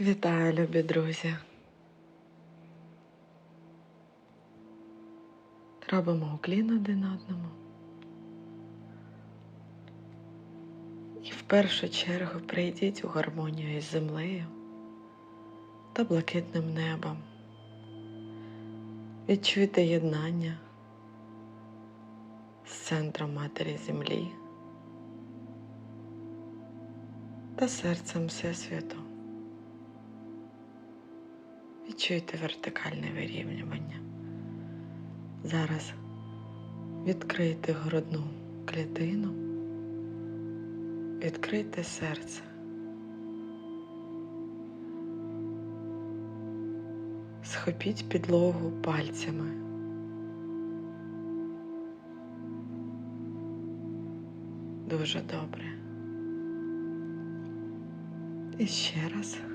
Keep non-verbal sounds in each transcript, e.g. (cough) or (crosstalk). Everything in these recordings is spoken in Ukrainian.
Вітаю, любі друзі. Робимо уклін один одному. І в першу чергу прийдіть у гармонію із землею та блакитним небом. Відчуйте єднання з центром Матері Землі та серцем Всесвіту. Відчуйте вертикальне вирівнювання. Зараз відкрийте грудну клітину, відкрийте серце. Схопіть підлогу пальцями. Дуже добре. І ще раз.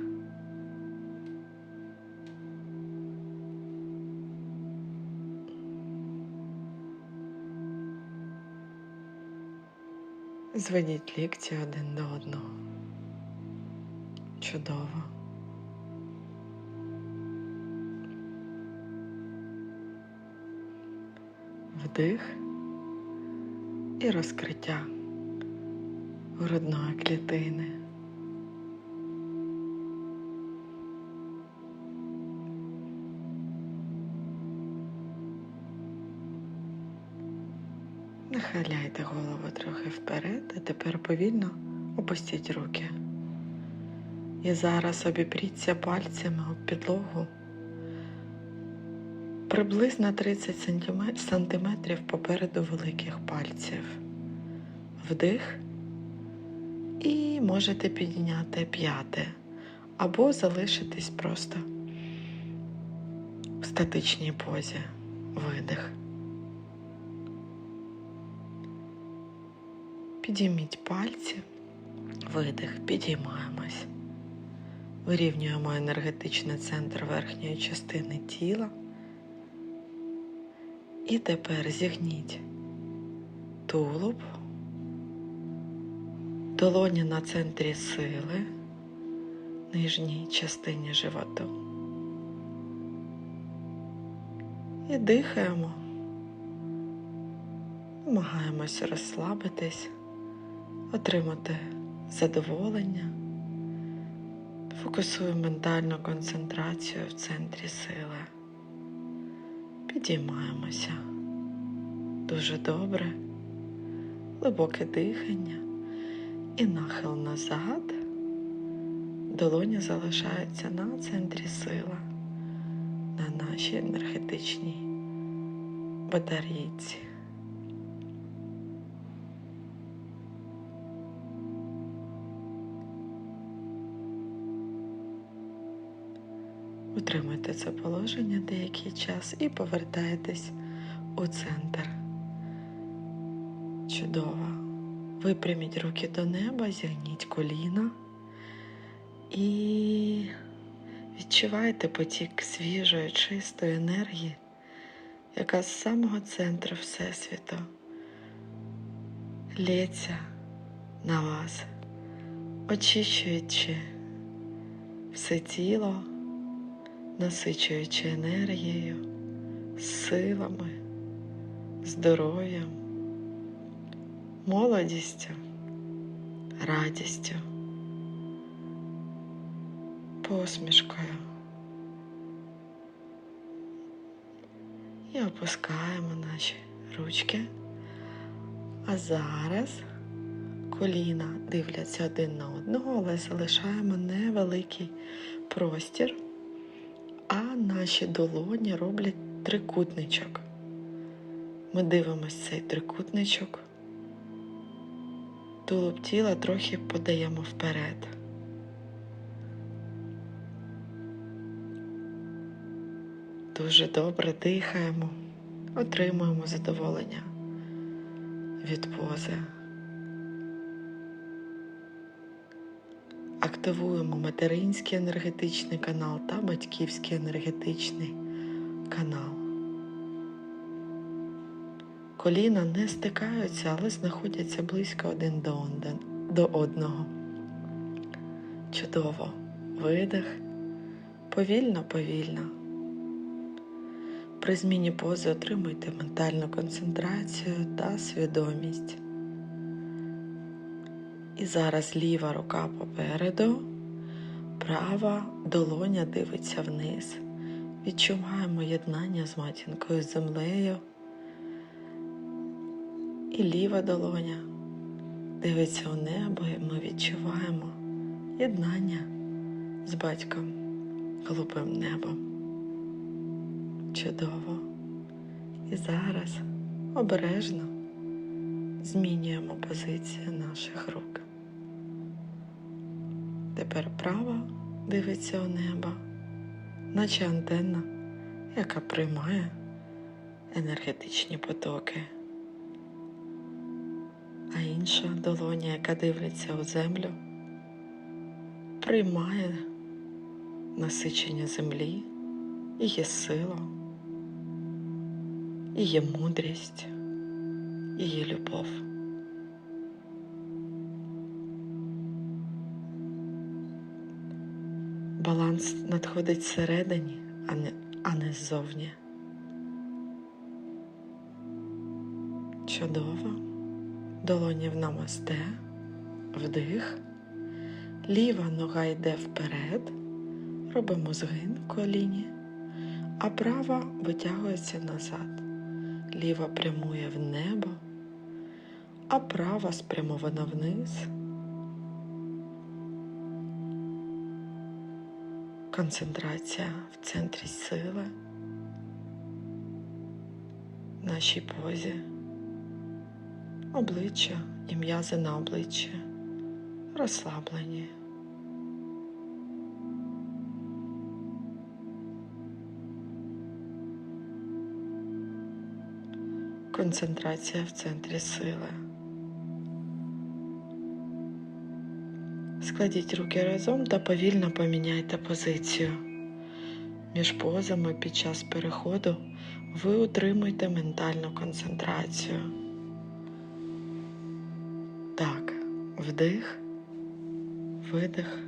Зведіть лікті один до одного. Чудово. Вдих і розкриття грудної клітини. Нахиляйте голову трохи вперед, а тепер повільно опустіть руки. І зараз обіпріться пальцями об підлогу приблизно 30 сантиме- сантиметрів попереду великих пальців. Вдих. І можете підняти п'яте або залишитись просто в статичній позі. Видих. Підійміть пальці, видих, підіймаємось. Вирівнюємо енергетичний центр верхньої частини тіла. І тепер зігніть тулуб, долоні на центрі сили, нижній частині животу. І дихаємо. Намагаємося розслабитись отримати задоволення, фокусую ментальну концентрацію в центрі сили. Підіймаємося дуже добре, глибоке дихання і нахил назад. Долоня залишається на центрі сили, на нашій енергетичній батарейці. Утримуйте це положення деякий час і повертаєтесь у центр. Чудово. Випряміть руки до неба, зігніть коліна і відчувайте потік свіжої, чистої енергії, яка з самого центру Всесвіту лється на вас, очищуючи все тіло насичуючи енергією, силами, здоров'ям, молодістю, радістю, посмішкою. І опускаємо наші ручки. А зараз коліна дивляться один на одного, але залишаємо невеликий простір наші долоні роблять трикутничок. Ми дивимося цей трикутничок, тулуб тіла трохи подаємо вперед. Дуже добре дихаємо, отримуємо задоволення від пози. Активуємо материнський енергетичний канал та батьківський енергетичний канал. Коліна не стикаються, але знаходяться близько один до одного. Чудово. видих, повільно, повільно. При зміні пози отримуйте ментальну концентрацію та свідомість. І зараз ліва рука попереду, права долоня дивиться вниз. Відчуваємо єднання з матінкою землею. І ліва долоня дивиться у небо, і ми відчуваємо єднання з батьком голубим небом. Чудово. І зараз обережно змінюємо позицію наших рук. Тепер права дивиться у небо, наче антенна, яка приймає енергетичні потоки. А інша долоня, яка дивиться у землю, приймає насичення землі, сила, і є мудрість, є любов. Баланс надходить всередині, а не, а не ззовні. Чудово. Долоні в намасте, вдих, ліва нога йде вперед, робимо згин в коліні, а права витягується назад. Ліва прямує в небо, а права спрямована вниз. Концентрація в центрі сили, в нашій позі обличчя і м'язи на обличчі розслаблені. Концентрація в центрі сили. Складіть руки разом та повільно поміняйте позицію. Між позами під час переходу ви утримуйте ментальну концентрацію. Так, вдих, видих.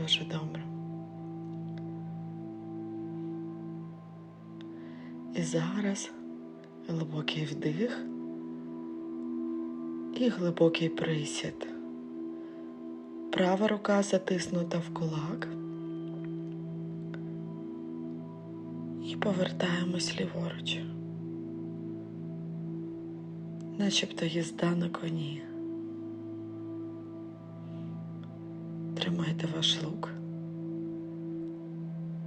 Дуже добре. І зараз глибокий вдих і глибокий присід. Права рука затиснута в кулак. І повертаємось ліворуч. Начебто їзда на коні. Тримайте ваш лук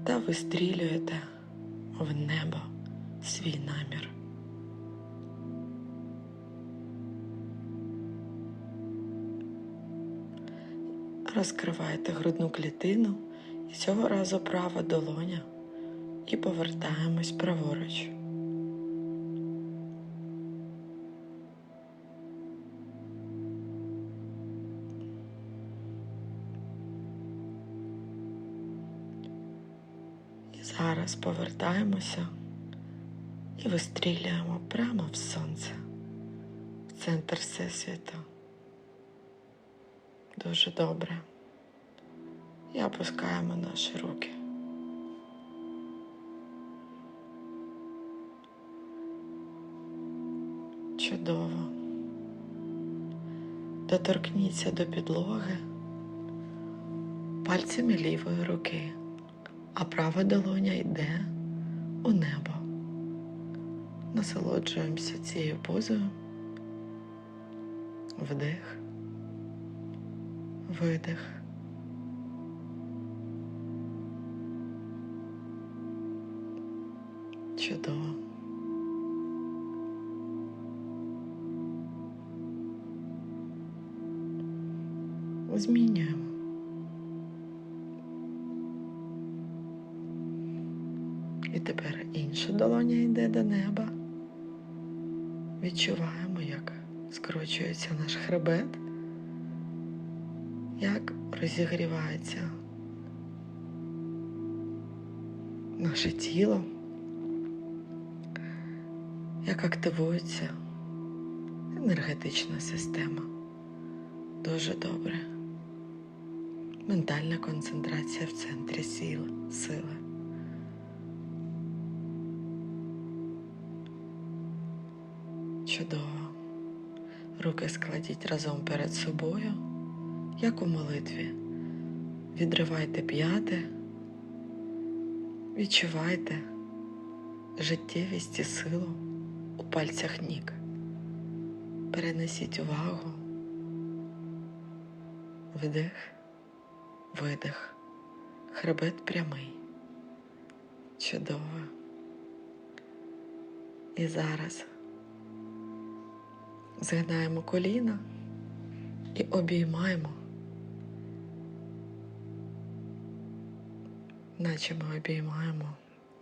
та вистрілюєте в небо свій намір. Розкриваєте грудну клітину і цього разу права долоня і повертаємось праворуч. Зараз повертаємося і вистрілюємо прямо в сонце, в центр Всесвіту. Дуже добре. І опускаємо наші руки. Чудово. Доторкніться до підлоги пальцями лівої руки, а права долоня йде у небо. Насолоджуємося цією позою. Вдих, видих. Чудово. Змінюємо. Тепер інша долоня йде до неба. Відчуваємо, як скручується наш хребет, як розігрівається наше тіло, як активується енергетична система. Дуже добре. Ментальна концентрація в центрі сили. сили. Чудово. Руки складіть разом перед собою, як у молитві. Відривайте п'яти, відчувайте життєвість і силу у пальцях ніг. Перенесіть увагу, вдих, видих, хребет прямий. Чудово. І зараз згинаємо коліна і обіймаємо, наче ми обіймаємо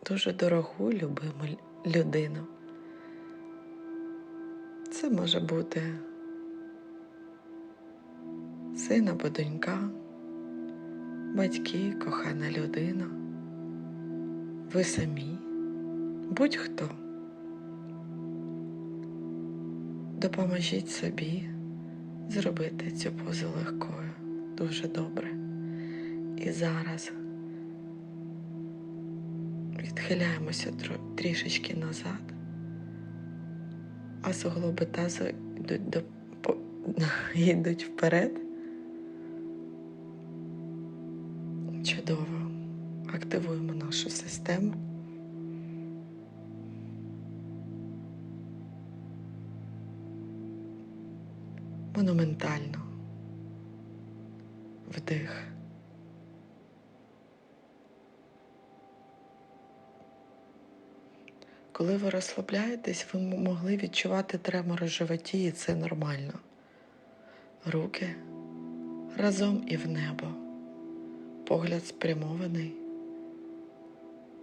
дуже дорогу любиму людину. Це може бути син або донька, батьки, кохана людина, ви самі, будь-хто. Допоможіть собі зробити цю позу легкою дуже добре. І зараз відхиляємося трішечки назад, а суглоби тазу йдуть, до, (laughs) йдуть вперед. Монументально. Вдих. Коли ви розслабляєтесь, ви могли відчувати тремор у животі, і це нормально. Руки разом і в небо. Погляд спрямований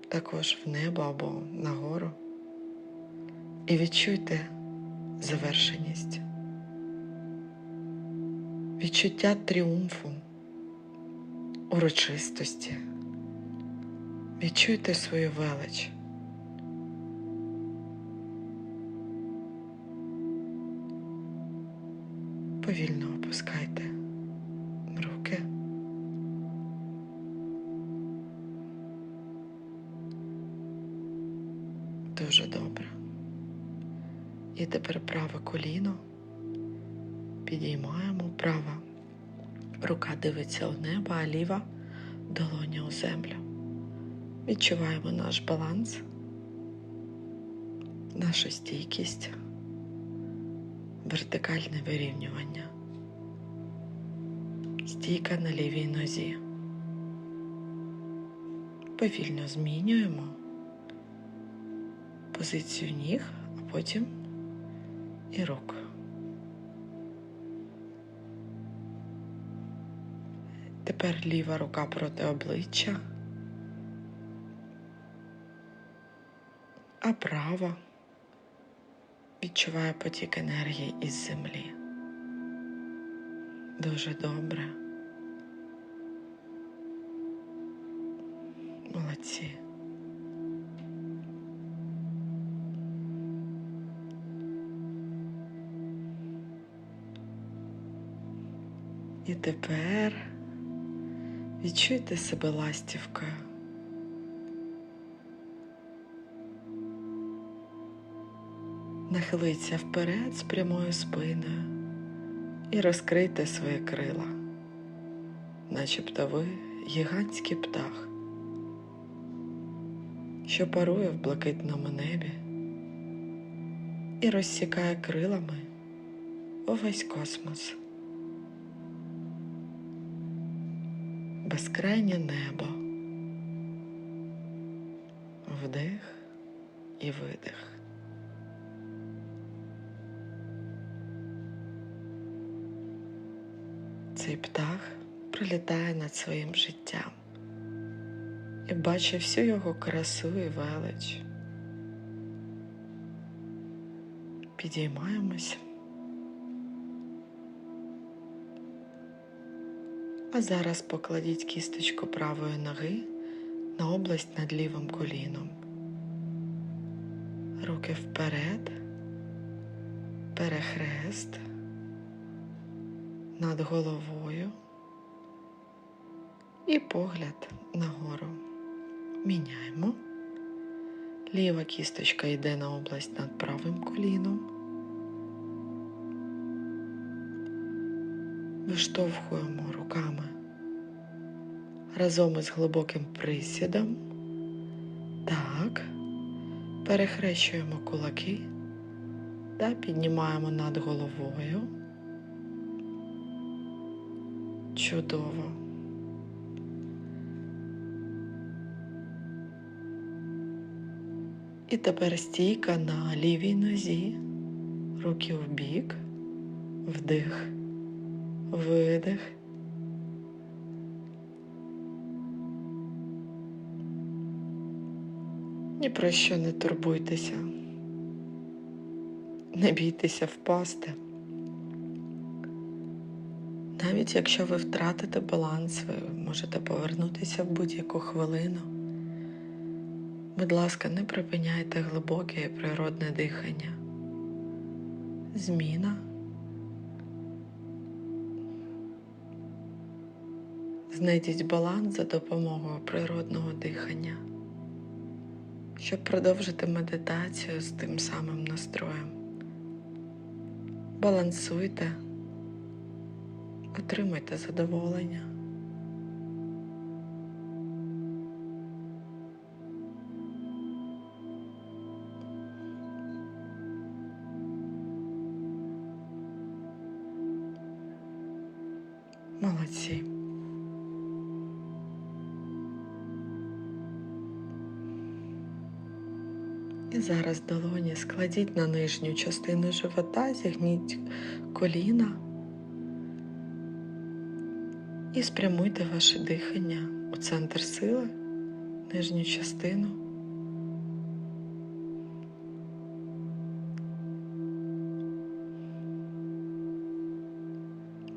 також в небо або нагору. І відчуйте завершеність відчуття тріумфу, урочистості. Відчуйте свою велич. Повільно опускайте руки. Дуже добре. І тепер праве коліно підіймаємо права. Рука дивиться у небо, а ліва долоня у землю. Відчуваємо наш баланс, нашу стійкість, вертикальне вирівнювання. Стійка на лівій нозі. Повільно змінюємо позицію ніг, а потім і рук. Тепер ліва рука проти обличчя, а права відчуває потік енергії із землі. Дуже добре. Молодці. І тепер відчуйте себе ластівкою. Нахилиться вперед з прямою спиною і розкрийте свої крила, начебто ви гігантський птах, що парує в блакитному небі і розсікає крилами увесь космос. Безкрайнє небо, вдих і видих. Цей птах пролітає над своїм життям і бачить всю його красу і велич. Підіймаємось А зараз покладіть кісточку правої ноги на область над лівим коліном. Руки вперед, перехрест над головою і погляд нагору. Міняємо. Ліва кісточка йде на область над правим коліном. Виштовхуємо руками разом із глибоким присідом. Так. Перехрещуємо кулаки та піднімаємо над головою. Чудово. І тепер стійка на лівій нозі, руки в бік, вдих, видих. Ні про що не турбуйтеся, не бійтеся впасти. Навіть якщо ви втратите баланс, ви можете повернутися в будь-яку хвилину. Будь ласка, не припиняйте глибоке і природне дихання. Зміна. Знайдіть баланс за допомогою природного дихання, щоб продовжити медитацію з тим самим настроєм. Балансуйте, отримайте задоволення. Зараз долоні складіть на нижню частину живота, зігніть коліна і спрямуйте ваше дихання у центр сили, нижню частину.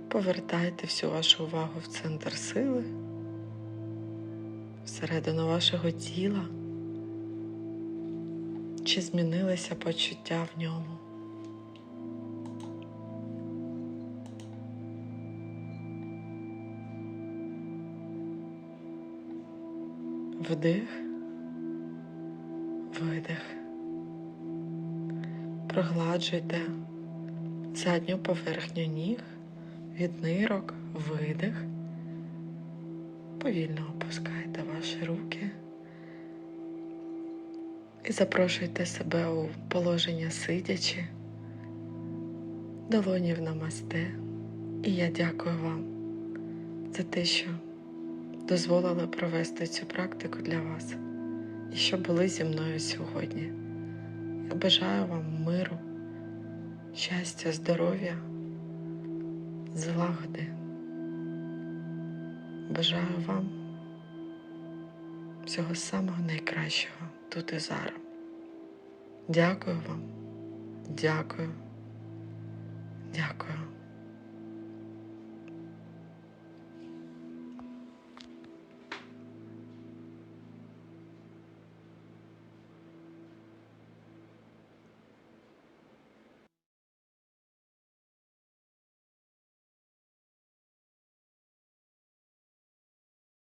Повертайте всю вашу увагу в центр сили, всередину вашого тіла. Чи змінилися почуття в ньому? Вдих, видих. Прогладжуйте задню поверхню ніг від нирок, видих. Повільно опускайте ваші руки. І запрошуйте себе у положення сидячи, долоні в намасте. І я дякую вам за те, що дозволили провести цю практику для вас і що були зі мною сьогодні. Я бажаю вам миру, щастя, здоров'я, злагоди. Бажаю вам всього самого найкращого тут і зараз. Дякую вам. Дякую. Дякую.